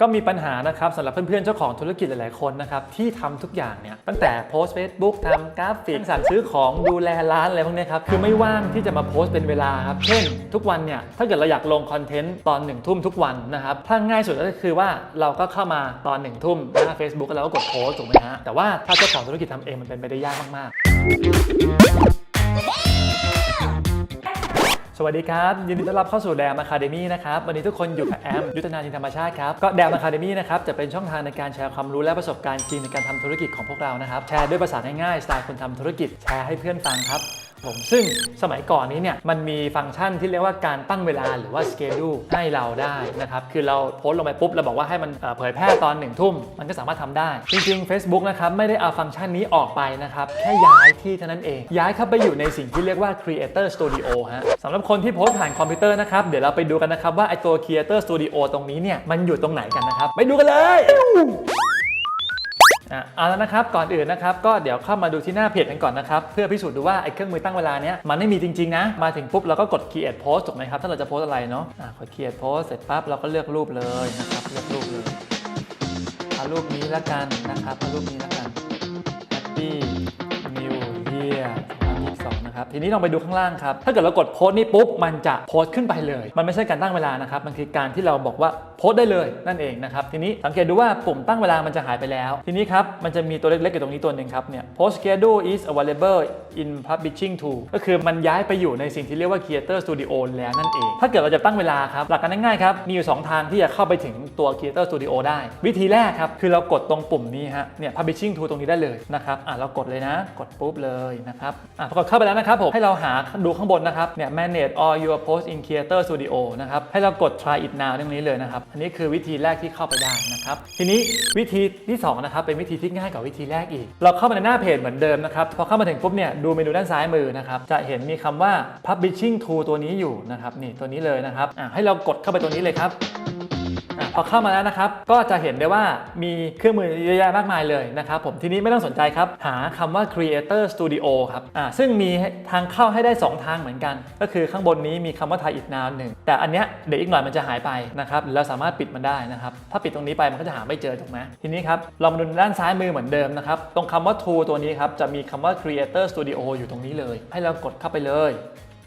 ก็มีปัญหานะครับสำหรับเพื่อนๆเจ้าของธุรกิจหลายๆคนนะครับที่ทำทุกอย่างเนี่ยตั้งแต่โพสต์ Facebook ทำกราฟิกสั่งซื้อของดูแลร้านอะไรพวกนี้ครับคือไม่ว่างที่จะมาโพสต์เป็นเวลาครับเช่น ทุกวันเนี่ยถ้าเกิดเราอยากลงคอนเทนต์ตอนหนึ่งทุ่มทุกวันนะครับถ้าง่ายสุดก็คือว่าเราก็เข้ามาตอนหนึ่งทุ่มหน้า Facebook แล้วก็กดโพสต์ถูกไหมฮะแต่ว่าถ้าเจ้าของธุรกิจทำเองมันเป็นไปได้ยากมากๆ สวัสดีครับ ยินดีต้อนรับเข้าสู่แดมอะคาเดมี่นะครับ วันนี้ทุกคนอยู่กับแอม ยุทธนาจินธรรมชาติครับ ก็แดมอะคาเดมี่นะครับ จะเป็นช่องทางในการแชร์ความรู้และประสบการณ์จริงในการทำธุรกิจของพวกเรานะครับ แชร์ด้วยภาษาง่ายๆสไตล์คนทำธุรกิจแชร์ให้เพื่อนฟังครับ ผมซึ่งสมัยก่อนนี้เนี่ยมันมีฟังก์ชันที่เรียกว่าการตั้งเวลาหรือว่า schedule ให้เราได้นะครับ คือเราโพสต์ลงไปปุ๊บ เราบอกว่าให้มันเผยแพร่ตอนหนึ่งทุ่ม มันก็สามารถทำได้ จริงๆ Facebook นะครับไม่ได้เอาฟังก์ชันนี้ออกไปนะครับ แค่ย้ายที่เท่านั้นเอง ย้ายเข้าไปอยู่ในสิ่งที่เรียกว่า Creator Studio ฮะสำหรับคนที่โพสต์ผ่านคอมพิวเตอร์นะครับ เดี๋ยวเราไปดูกันนะครับว่าไอตัว Creator Studio ตรงนี้เนี่ยมันอยู่ตรงไหนกันนะครับไปดูกันเลย เอาแล้วนะครับก่อนอื่นนะครับก็เดี๋ยวเข้ามาดูที่หน้าเพจกันก่อนนะครับเพื่อพิสูจน์ดูว่าไอ้เครื่องมือตั้งเวลาเนี้ยมันไม่มีจริงๆนะ มาถึงปุ๊บเราก็กด create post ถูกไหมครับถ้าเราจะโพสอะไรเนาะอะกด create post เสร็จปั๊บเราก็เลือกรูปเลยนะครับเลือกรูปเลยเอารูปนี้ละกันนะครับเอารูปนี้ละกัน Happy New Year 2นะครับทีนี้ลองไปดูข้างล่างครับ ถ้าเกิดเรากดโพสต์นี่ปุ๊บมันจะโพสต์ขึ้นไปเลย มันไม่ใช่การตั้งเวลานะครับมันคือการที่เราบอกว่าโพสต์ได้เลยนั่นเองนะครับทีนี้สังเกตดูว่าปุ่มตั้งเวลามันจะหายไปแล้ว ทีนี้ครับมันจะมีตัวเล็กๆอยู่ตรงนี้ตัวหนึ่งครับเนี่ย post schedule is available in publishing tool ก็คือมันย้ายไปอยู่ในสิ่งที่เรียกว่า creator studio แล้วนั่นเอง ถ้าเกิดเราจะตั้งเวลาครับหลักการง่ายๆครับมีอยู่ 2 ทางที่จะเข้าไปถึงตัว creator studio ได้ วิธีแรกครับคือเรากดตรงปุ่มนี้ฮะเนี่ย publishing tool ตรงนี้ได้เลยนะครับอะเรากดเลยนะ กดปุ๊บเลยนะครับอะพอกดเข้าไปแล้วนะครับผมให้เราหาดูข้างบนนะครับเนี่ย manage all your post in creator studio นะครับให้เรากด try it now ตรงนี้เลยนะครับ อันนี้คือวิธีแรกที่เข้าไปได้นะครับ ทีนี้วิธีที่สองนะครับเป็นวิธีที่ง่ายกว่าวิธีแรกอีก เราเข้ามาในหน้าเพจเหมือนเดิมนะครับพอเข้ามาถึงปุ๊บเนี่ยดูเมนูด้านซ้ายมือนะครับจะเห็นมีคำว่า publishing tool ตัวนี้อยู่นะครับนี่ตัวนี้เลยนะครับอะให้เรากดเข้าไปตัวนี้เลยครับ พอเข้ามาแล้วนะครับ ก็จะเห็นได้ว่ามีเครื่องมือเยอะแยะมากมายเลยนะครับผมทีนี้ไม่ต้องสนใจครับ หาคำว่า Creator Studio ครับอ่าซึ่งมีทางเข้าให้ได้ 2 ทางเหมือนกัน ก็คือข้างบนนี้มีคำว่า Thai It Now หนึ่งแต่อันเนี้ยเดี๋ยวอีกหน่อยมันจะหายไปนะครับเราสามารถปิดมันได้นะครับถ้าปิดตรงนี้ไปมันก็จะหาไม่เจอถูกไหมทีนี้ครับเรามาดูด้านซ้ายมือเหมือนเดิมนะครับตรงคำว่า Tool ตัวนี้ครับจะมีคำว่า Creator Studio อยู่ตรงนี้เลย ให้เรากดเข้าไปเลย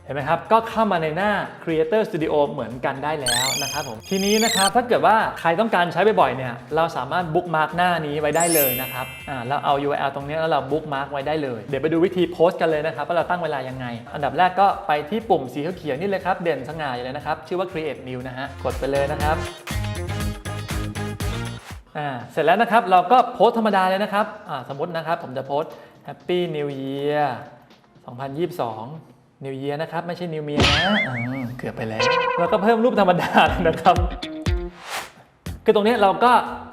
เห็นไหมครับ ก็เข้ามาในหน้า Creator Studio เหมือนกันได้แล้วนะครับผม ทีนี้นะครับ ถ้าเกิดว่าใครต้องการใช้บ่อยๆเนี่ย เราสามารถบุ๊กมาร์กหน้านี้ไว้ได้เลยนะครับ อ่า เราเอา URL ตรงนี้แล้วเราบุ๊กมาร์กไว้ได้เลย เดี๋ยวไปดูวิธีโพสต์กันเลยนะครับ ว่าเราตั้งเวลายังไง อันดับแรกก็ไปที่ปุ่มสีเขียวๆนี่เลยครับ เด่นสง่าอยู่เลยนะครับ ชื่อว่า Create New นะฮะ กดไปเลยนะครับ อ่า เสร็จแล้วนะครับ เราก็โพสต์ธรรมดาเลยนะครับ อ่า สมมตินะครับ ผมจะโพสต์ Happy New Year 2022 New Year นะครับ ไม่ใช่ New Year นะเกือบไปแล้ว แล้วก็เพิ่มรูปธรรมดานะครับ คือตรงนี้เราก็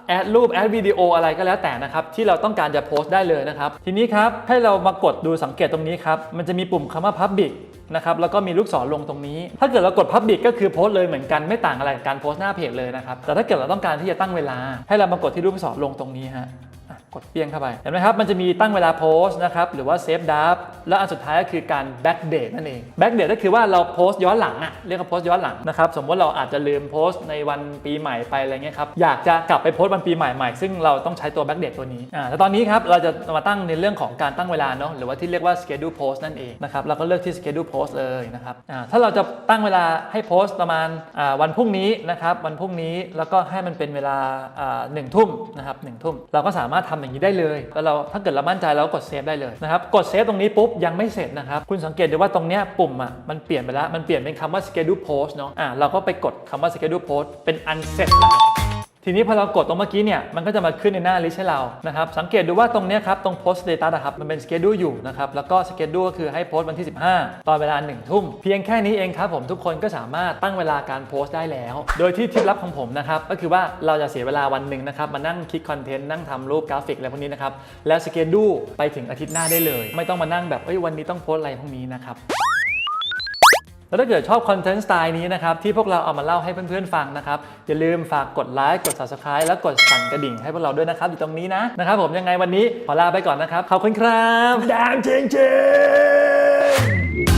แอดรูปแอดวิดีโออะไรก็แล้วแต่นะครับ ที่เราต้องการจะโพสต์ได้เลยนะครับ ทีนี้ครับให้เรามากดดูสังเกตตรงนี้ครับ มันจะมีปุ่มคำว่า Public นะครับแล้วก็มีลูกศรลงตรงนี้ ถ้าเกิดเรากด Public ก็คือโพสต์เลยเหมือนกันไม่ต่างอะไรกับการโพสต์หน้าเพจเลยนะครับแต่ถ้าเกิดเราต้องการที่จะตั้งเวลา ให้เรามากดที่ลูกศรลงตรงนี้ฮะ กดเปียงเข้าไป เห็นไหมครับ มันจะมีตั้งเวลาโพสต์นะครับ หรือว่าเซฟดับแล้วอันสุดท้ายก็คือการแบ็กเดทนั่นเองแบ็กเดทก็คือว่าเราโพสต์ย้อนหลังอะเรียกว่าโพสต์ย้อนหลังนะครับ สมมติเราอาจจะลืมโพสต์ในวันปีใหม่ไปอะไรเงี้ยครับ อยากจะกลับไปโพสต์วันปีใหม่ใหม่ ซึ่งเราต้องใช้ตัวแบ็กเดทตัวนี้อ่าแต่ตอนนี้ครับเราจะมาตั้งในเรื่องของการตั้งเวลาเนาะหรือว่าที่เรียกว่า schedule post นั่นเองนะครับเราก็เลือกที่ schedule post เลยนะครับอ่าถ้าเราจะตั้งเวลาให้โพสต์ประมาณอ่าวันพรุ่งนี้นะครับวันพรุ่งนี้แล้วก็ให้มันเป็นเวลาอ่าหนึ่งทุ่มนะครับหนึ่งทุ่มเราก็สามารถทำอย่างนี้ได้เลย แล้วเราถ้าเกิดเรามั่นใจเราก็กดเซฟได้เลยนะครับ กดเซฟตรงนี้ปุ๊บยังไม่เสร็จนะครับ คุณสังเกตดูว่าตรงเนี้ยปุ่มอะมันเปลี่ยนไปแล้ว มันเปลี่ยนเป็นคำว่า schedule post เนาะ อ่าเราก็ไปกดคำว่า schedule post เป็น unset นะครับ ทีนี้พอเรากดตรงเมื่อกี้เนี่ยมันก็จะมาขึ้นในหน้าลิสต์ให้เรานะครับสังเกตดูว่าตรงนี้ครับตรง post status อะครับมันเป็น schedule อยู่นะครับแล้วก็ schedule ก็คือให้โพสต์วันที่ 15 ตอนเวลา 1 ทุ่ม เพียงแค่นี้เองครับผมทุกคนก็สามารถตั้งเวลาการโพสต์ได้แล้ว โดยที่ทิปลับของผมนะครับก็คือว่าเราจะเสียเวลาวันหนึ่งนะครับมานั่งคิดคอนเทนต์นั่งทำรูปกราฟิกอะไรพวกนี้นะครับแล้ว schedule ไปถึงอาทิตย์หน้าได้เลย ไม่ต้องมานั่งแบบเอ้ยวันนี้ต้องโพสต์อะไรพวกนี้นะครับ แล้วถ้าเกิดชอบคอนเทนต์สไตล์นี้นะครับที่พวกเราเอามาเล่าให้เพื่อนๆฟังนะครับอย่าลืมฝากกดไลค์กด subscribe แล้วกดสั่นกระดิ่งให้พวกเราด้วยนะครับอยู่ตรงนี้นะนะครับผมยังไงวันนี้ขอลาไปก่อนนะครับขอบคุณครับดามเชงจริง